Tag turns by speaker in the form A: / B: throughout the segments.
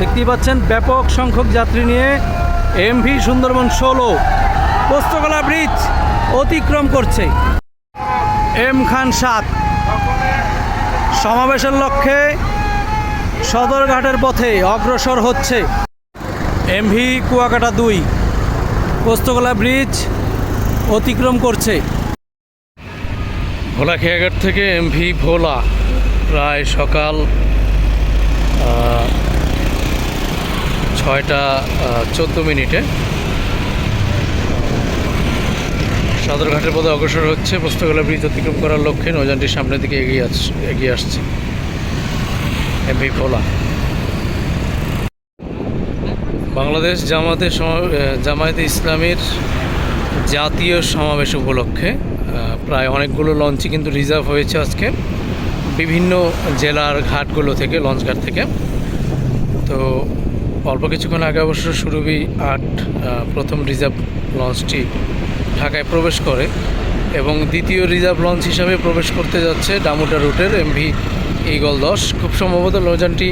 A: দেখতেই পাচ্ছেন, ব্যাপক সংখ্যক যাত্রী নিয়ে এমভি সুন্দরবন ষোলো। পোস্তকলা ব্রিজ অতিক্রম করছে। এম খান সাত। সমাবেশের লক্ষ্যে সদরঘাটের পথে অগ্রসর হচ্ছে এমভি কুয়াকাটা দুই। পোস্তকলা ব্রিজ অতিক্রম করছে। ভোলা খেয়াঘাট থেকে এমভি ভোলা। প্রায় সকাল ছয়টা চোদ্দ মিনিটে। সদরঘাটের পথে অগ্রসর হচ্ছে পোস্তকলা ব্রিজ অতিক্রম করার লক্ষ্যে নৌযানটির সামনের দিকে এগিয়ে আস, এগিয়ে আসছে। এমভি ভোলা। বাংলাদেশ জামাতে জামায়াতে ইসলামের জাতীয় সমাবেশ উপলক্ষে প্রায় অনেকগুলো লঞ্চই কিন্তু রিজার্ভ হয়েছে আজকে। বিভিন্ন জেলার ঘাটগুলো থেকে লঞ্চ ঘাট থেকে। তো অল্প কিছুক্ষণ আগে অবশ্য সুরভি আট প্রথম রিজার্ভ লঞ্চটি ঢাকায় প্রবেশ করে এবং দ্বিতীয় রিজার্ভ লঞ্চ হিসাবে প্রবেশ করতে যাচ্ছে ডামুডা রুটের এমভি ইগল দশ। খুব সম্ভবত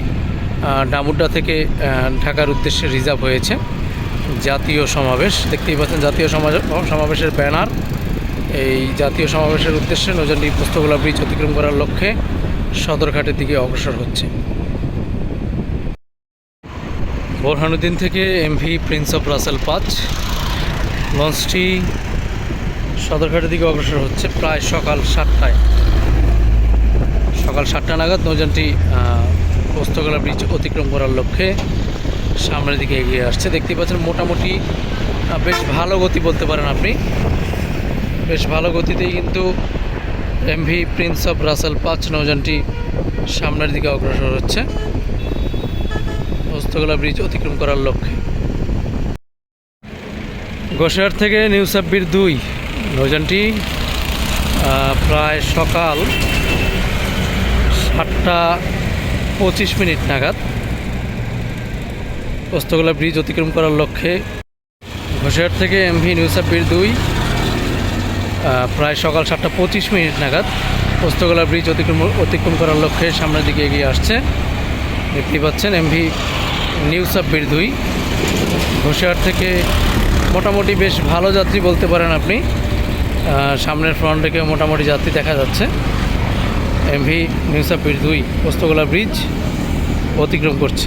A: আহ, ডামুড্ডা থেকে ঢাকার উদ্দেশ্যে রিজার্ভ হয়েছে। জাতীয় সমাবেশ দেখতেই পাচ্ছেন জাতীয় সমাবেশের ব্যানার। এই জাতীয় সমাবেশের উদ্দেশ্যে নৌযানটি পুস্তকলা ব্রিজ অতিক্রম করার লক্ষ্যে সদরঘাটের দিকে অগ্রসর হচ্ছে। বোরহানুদ্দিন থেকে এমভি প্রিন্স অফ রাসেল পাঁচ। লঞ্চটি সদরঘাটের দিকে অগ্রসর হচ্ছে প্রায় সকাল সাতটায়। সকাল সাতটা নাগাদ নৌযানটি পোস্তকলা ব্রিজ অতিক্রম করার লক্ষ্যে সামনের দিকে এগিয়ে আসছে। দেখতেই পাচ্ছেন মোটামুটি বেশ ভালো গতি বলতে পারেন আপনি। বেশ ভালো গতিতেই কিন্তু এমভি প্রিন্স অফ রাসেল পাঁচ নৌযানটি সামনের দিকে অগ্রসর হচ্ছে। পোস্তকলা ব্রিজ অতিক্রম করার লক্ষ্যে। গোসাইয়ার থেকে নিউ সাব্বির দুই। নৌযানটি প্রায় সকাল সাতটা পঁচিশ মিনিট নাগাদ। পোস্তগোলা ব্রিজ অতিক্রম করার লক্ষ্যে ঘোষাহাট থেকে এমভি নিউ সাব্বির দুই প্রায় সকাল সাতটা পঁচিশ মিনিট নাগাদ পোস্তগোলা ব্রিজ অতিক্রম অতিক্রম করার লক্ষ্যে সামনের দিকে এগিয়ে আসছে। দেখতে পাচ্ছেন এমভি নিউ সাব্বির দুই। ঘোষাহাট থেকে মোটামুটি বেশ ভালো যাত্রী বলতে পারেন আপনি। সামনের ফ্রন্ট থেকে মোটামুটি যাত্রী দেখা যাচ্ছে। এমভি নিউ সাব্বির দুই পোস্তগোলা ব্রিজ অতিক্রম করছে।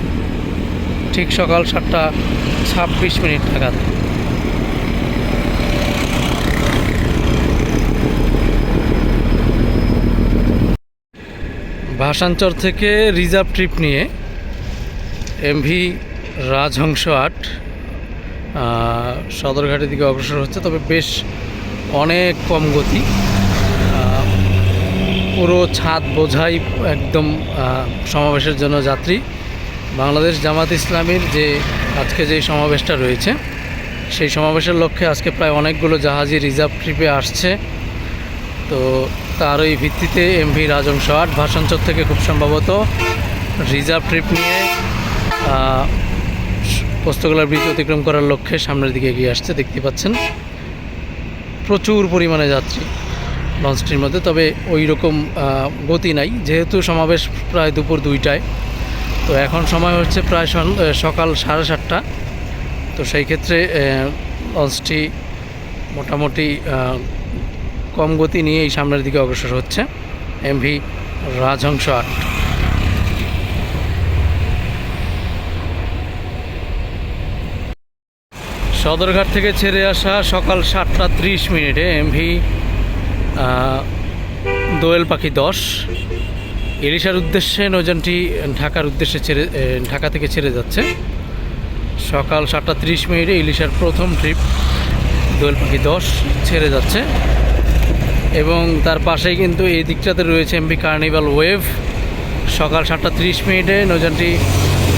A: ঠিক সকাল সাতটা ছাব্বিশ মিনিট নাগাদ। ভাষাঞ্চর থেকে রিজার্ভ ট্রিপ নিয়ে এমভি রাজহংস আট সদরঘাটের দিকে অগ্রসর হচ্ছে, তবে বেশ অনেক কম গতি। পুরো ছাদ বোঝাই একদম সমাবেশের জন্য যাত্রী। বাংলাদেশ জামাত ইসলামীর যে, আজকে যে সমাবেশটা রয়েছে, সেই সমাবেশের লক্ষ্যে আজকে প্রায় অনেকগুলো জাহাজই রিজার্ভ ট্রিপে আসছে। তো তারই ভিত্তিতে এমভি রাজংশ আট ভাষাঞ্চর থেকে খুব সম্ভবত রিজার্ভ ট্রিপ নিয়ে আহ, পোস্তগোলার ব্রিজ অতিক্রম করার লক্ষ্যে সামনের দিকে এগিয়ে আসছে দেখতে পাচ্ছেন। প্রচুর পরিমাণে যাত্রী লঞ্চটির মধ্যে তবে ওই রকম গতি নাই। যেহেতু সমাবেশ প্রায় দুপুর দুইটায় তো এখন সময় হচ্ছে প্রায় সকাল সাড়ে সাতটা। তো সেই ক্ষেত্রে লঞ্চটি মোটামুটি কম গতি নিয়েই সামনের দিকে অগ্রসর হচ্ছে। এমভি রাজহংস আট। সদরঘাট থেকে ছেড়ে আসা সকাল সাতটা ত্রিশ মিনিটে এমভি দোয়েল পাখি দশ। ইলিশার উদ্দেশ্যে, নৌযানটি ঢাকার উদ্দেশ্যে ছেড়ে ঢাকা থেকে ছেড়ে যাচ্ছে। সকাল সাতটা ত্রিশ মিনিটে ইলিশার প্রথম ট্রিপ দোয়েল পাখি দশ ছেড়ে যাচ্ছে। এবং তার পাশেই কিন্তু এই দিকটাতে রয়েছে এমবি কার্নিভাল ওয়েভ সকাল সাতটা ত্রিশ মিনিটে নৌযানটি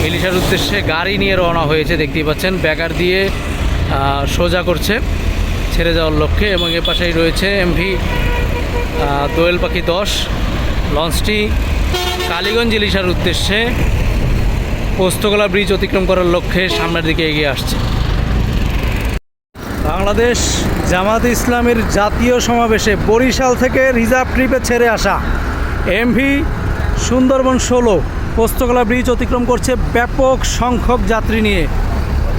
A: ইলিশার উদ্দেশ্যে গাড়ি নিয়ে রওনা হয়েছে, দেখতেই পাচ্ছেন। ব্যাগার দিয়ে সোজা করছে, ছেড়ে যাওয়ার লক্ষ্যে এবং এ পাশেই রয়েছে এমভি দোয়েল পাখি দশ, লঞ্চটি কালীগঞ্জ ইলিশার উদ্দেশ্যে পোস্তগোলা ব্রিজ অতিক্রম করার লক্ষ্যে সামনের দিকে এগিয়ে আসছে। বাংলাদেশ জামাত ইসলামের জাতীয় সমাবেশে বরিশাল থেকে রিজার্ভ ট্রিপে ছেড়ে আসা এমভি সুন্দরবন ষোলো পোস্তকলা ব্রিজ অতিক্রম করছে ব্যাপক সংখ্যক যাত্রী নিয়ে।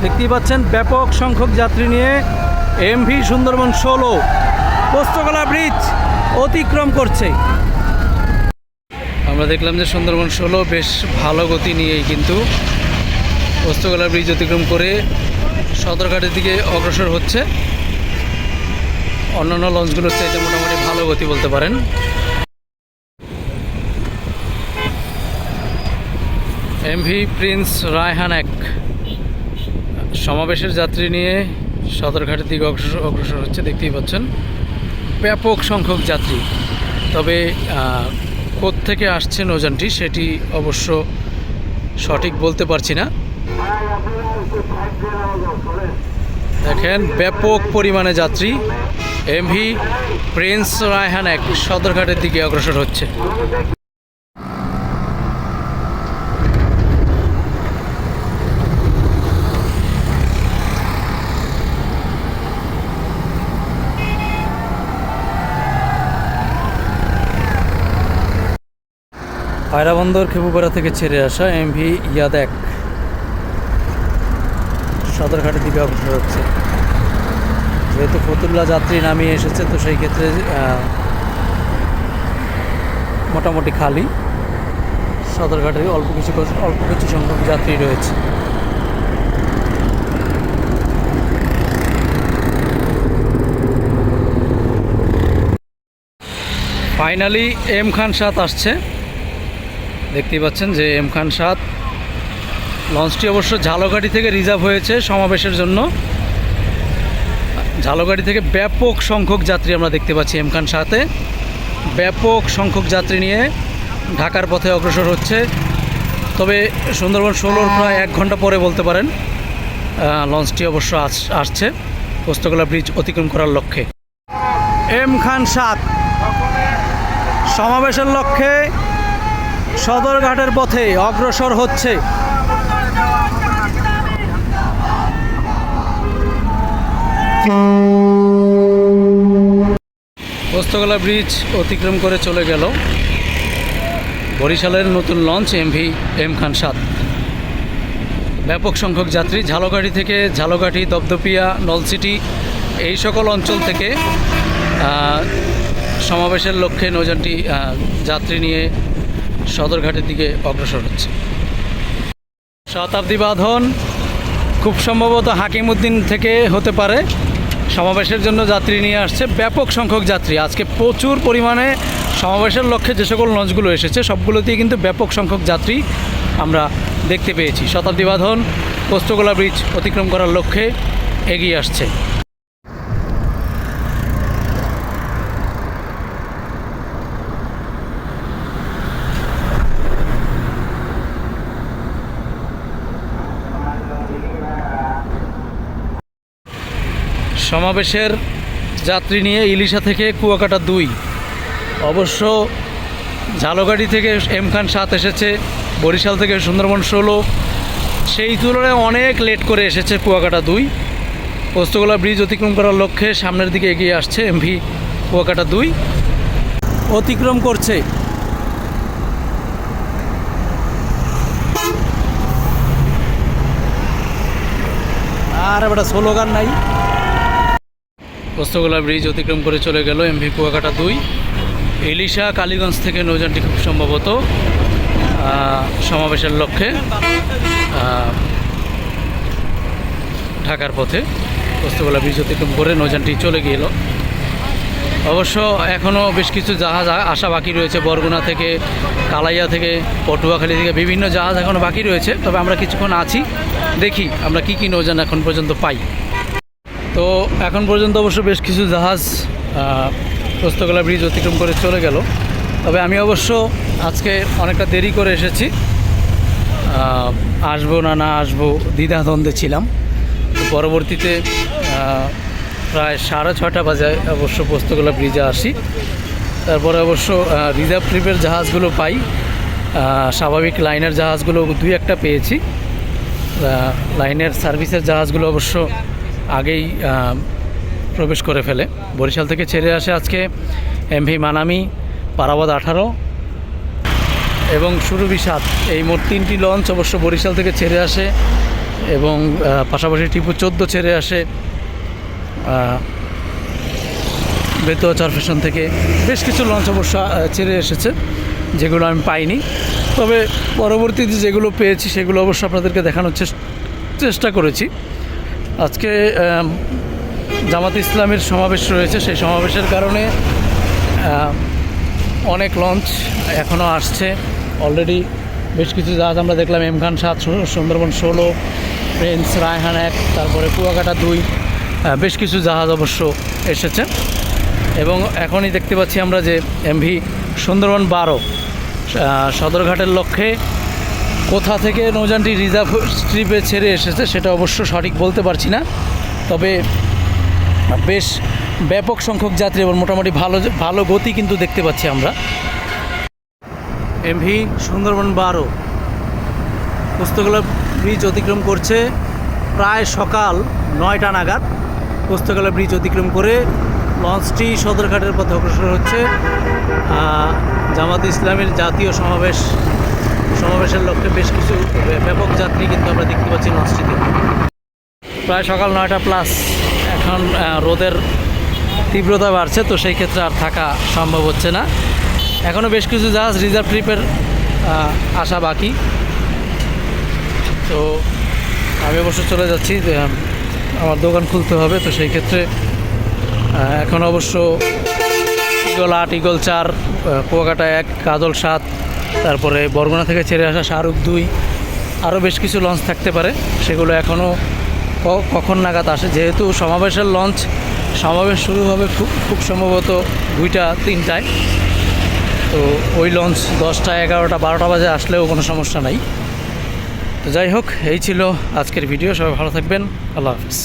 A: দেখতেই পাচ্ছেন, ব্যাপক সংখ্যক যাত্রী নিয়ে এমভি সুন্দরবন ষোলো। পোস্তকলা ব্রিজ অতিক্রম করছে। আমরা দেখলাম যে সুন্দরবন ষোলো বেশ ভালো গতি নিয়েই কিন্তু পোস্তকলা ব্রিজ অতিক্রম করে সদরঘাটের দিকে অগ্রসর হচ্ছে। অন্যান্য লঞ্চগুলোর চাইতে মোটামুটি ভালো গতি বলতে পারেন। এমভি প্রিন্স রায়হান এক। সমাবেশের যাত্রী নিয়ে সদরঘাটের দিকে অগ্রসর অগ্রসর হচ্ছে, দেখতেই পাচ্ছেন। ব্যাপক সংখ্যক যাত্রী। তবে থেকে আসছে নৌযানটি সেটি অবশ্য সঠিক বলতে পারছি না। দেখেন, ব্যাপক পরিমাণে যাত্রী। এমভি প্রিন্স রায়হান এক সদরঘাটের দিকে অগ্রসর হচ্ছে। পায়রা বন্দর খেপুপাড়া থেকে ছেড়ে আসা এমভি ইয়াদ এক সদরঘাটের দিকে অগ্রসর হচ্ছে। যেহেতু ফতুল্লা যাত্রী নামিয়ে এসেছে, তো সেই ক্ষেত্রে মোটামুটি খালি। সদরঘাটে অল্প কিছু অল্প কিছু সংখ্যক যাত্রী রয়েছে। ফাইনালি এম খান সাত আসছে। দেখতেই পাচ্ছেন যে এম খান সাত। লঞ্চটি অবশ্য ঝালকাঠি থেকে রিজার্ভ হয়েছে সমাবেশের জন্য। ঝালকাঠি থেকে ব্যাপক সংখ্যক যাত্রী আমরা দেখতে পাচ্ছি এম খান সাথে ব্যাপক সংখ্যক যাত্রী নিয়ে ঢাকার পথে অগ্রসর হচ্ছে। তবে সুন্দরবন ষোলোর প্রায় এক ঘণ্টা পরে বলতে পারেন লঞ্চটি অবশ্য আস- আসছে। পোস্তকলা ব্রিজ অতিক্রম করার লক্ষ্যে। এম খান সাত। সমাবেশের লক্ষ্যে সদরঘাটের পথে অগ্রসর হচ্ছে। পোস্তগোলা ব্রিজ অতিক্রম করে চলে গেল বরিশালের নতুন লঞ্চ এমভি এম খান সাত। ব্যাপক সংখ্যক যাত্রী ঝালকাঠি থেকে ঝালকাঠি, দপদপিয়া নলসিটি এই সকল অঞ্চল থেকে সমাবেশের লক্ষ্যে নৌযানটি যাত্রী নিয়ে সদরঘাটের দিকে অগ্রসর হচ্ছে। শতাব্দী বাঁধন খুব সম্ভবত হাকিমউদ্দিন থেকে হতে পারে। সমাবেশের জন্য যাত্রী নিয়ে আসছে ব্যাপক সংখ্যক যাত্রী। আজকে প্রচুর পরিমাণে সমাবেশের লক্ষ্যে যে সকল লঞ্চগুলো এসেছে, সবগুলোতেই কিন্তু ব্যাপক সংখ্যক যাত্রী আমরা দেখতে পেয়েছি। শতাব্দী বাঁধন পোস্তগোলা ব্রিজ অতিক্রম করার লক্ষ্যে এগিয়ে আসছে। সমাবেশের যাত্রী নিয়ে ইলিশা থেকে কুয়াকাটা দুই। অবশ্য ঝালগাড়ি থেকে এম খান সাত এসেছে, বরিশাল থেকে সুন্দরবন ষোলো। সেই তুলনায় অনেক লেট করে এসেছে কুয়াকাটা দুই। পোস্তগোলা ব্রিজ অতিক্রম করার লক্ষ্যে সামনের দিকে এগিয়ে আসছে এমভি কুয়াকাটা দুই। অতিক্রম করছে। আর একটা স্লোগান নাই। পোস্তগোলা ব্রিজ অতিক্রম করে চলে গেল এমভি কুয়াকাটা দুই। এলিশা কালীগঞ্জ থেকে নৌযানটি খুব সম্ভবত সমাবেশের লক্ষ্যে ঢাকার পথে পোস্তগোলা ব্রিজ অতিক্রম করে নৌযানটি চলে গেল অবশ্য এখনও বেশ কিছু জাহাজ আসা বাকি রয়েছে, বরগুনা থেকে, কালাইয়া থেকে, পটুয়াখালী থেকে, বিভিন্ন জাহাজ এখনও বাকি রয়েছে। তবে আমরা কিছুক্ষণ আছি, দেখি আমরা কি কী নৌযান এখন পর্যন্ত পাই। তো এখন পর্যন্ত অবশ্য বেশ কিছু জাহাজ পোস্তগোলা ব্রিজ অতিক্রম করে চলে গেল। তবে আমি অবশ্য আজকে অনেকটা দেরি করে এসেছি। আসব না না আসব, দ্বিধাদ্বন্দ্বে ছিলাম। তো পরবর্তীতে প্রায় সাড়ে ছটা বাজায় অবশ্য পোস্তগোলা ব্রিজে আসি। তারপরে অবশ্য রিজার্ভ ট্রিপের জাহাজগুলো পাই। স্বাভাবিক লাইনের জাহাজগুলো দুই একটা পেয়েছি। লাইনের সার্ভিসের জাহাজগুলো অবশ্য আগেই প্রবেশ করে ফেলে। বরিশাল থেকে ছেড়ে আসে আজকে এমভি মানামি পারাবাদ আঠারো এবং সুরভি সাত এই মোট তিনটি লঞ্চ অবশ্য বরিশাল থেকে ছেড়ে আসে এবং পাশাপাশি টিপু চোদ্দ ছেড়ে আসে বেতুয়া চারফেশন থেকে বেশ কিছু লঞ্চ অবশ্য ছেড়ে এসেছে, যেগুলো আমি পাইনি। তবে পরবর্তীতে যেগুলো পেয়েছি সেগুলো অবশ্য আপনাদেরকে দেখানোর চেষ্টা করেছি। আজকে জামাত ইসলামের সমাবেশ রয়েছে। সেই সমাবেশের কারণে অনেক লঞ্চ এখনও আসছে। অলরেডি বেশ কিছু জাহাজ আমরা দেখলাম এম খান সাত সুন্দরবন ষোলো, প্রিন্স রায়হান এক, তারপরে কুয়াকাটা দুই বেশ কিছু জাহাজ অবশ্য এসেছে। এবং এখনই দেখতে পাচ্ছি আমরা যে এমভি সুন্দরবন বারো সদরঘাটের লক্ষ্যে কোথা থেকে নৌযানটি রিজার্ভ স্ট্রিপে ছেড়ে এসেছে সেটা অবশ্য সঠিক বলতে পারছি না। তবে বেশ ব্যাপক সংখ্যক যাত্রী এবং মোটামুটি ভালো ভালো গতি কিন্তু দেখতে পাচ্ছি আমরা। এমভি সুন্দরবন বারো। পুস্তকালয় ব্রিজ অতিক্রম করছে প্রায় সকাল নয়টা নাগাদ। পুস্তকালয় ব্রিজ অতিক্রম করে লঞ্চটি সদরঘাটের পথে অগ্রসর হচ্ছে জামাত ইসলামের জাতীয় সমাবেশ সমাবেশের লক্ষ্যে বেশ কিছু ব্যাপক যাত্রী কিন্তু আমরা দেখতে পাচ্ছি লঞ্চটিতে প্রায় সকাল নয়টা প্লাস এখন রোদের তীব্রতা বাড়ছে, তো সেই ক্ষেত্রে আর থাকা সম্ভব হচ্ছে না। এখনও বেশ কিছু জাহাজ রিজার্ভ ট্রিপের আসা বাকি। তো আমি অবশ্য চলে যাচ্ছি আমার দোকান খুলতে হবে, তো সেই ক্ষেত্রে এখন অবশ্য ইগল আট, ইগল চার কুয়াকাটা এক, কাজল সাত তারপরে বরগুনা থেকে ছেড়ে আসা শাহরুখ দুই, আরও বেশ কিছু লঞ্চ থাকতে পারে। সেগুলো এখনও কখন নাগাদ আসে? যেহেতু সমাবেশের লঞ্চ সমাবেশ শুরু হবে খুব খুব সম্ভবত দুইটা, তিনটায়। তো ওই লঞ্চ দশটা, এগারোটা, বারোটা বাজে আসলেও কোনো সমস্যা নাই। তো যাই হোক, এই ছিল আজকের ভিডিও সবাই ভালো থাকবেন। আল্লাহ হাফিজ।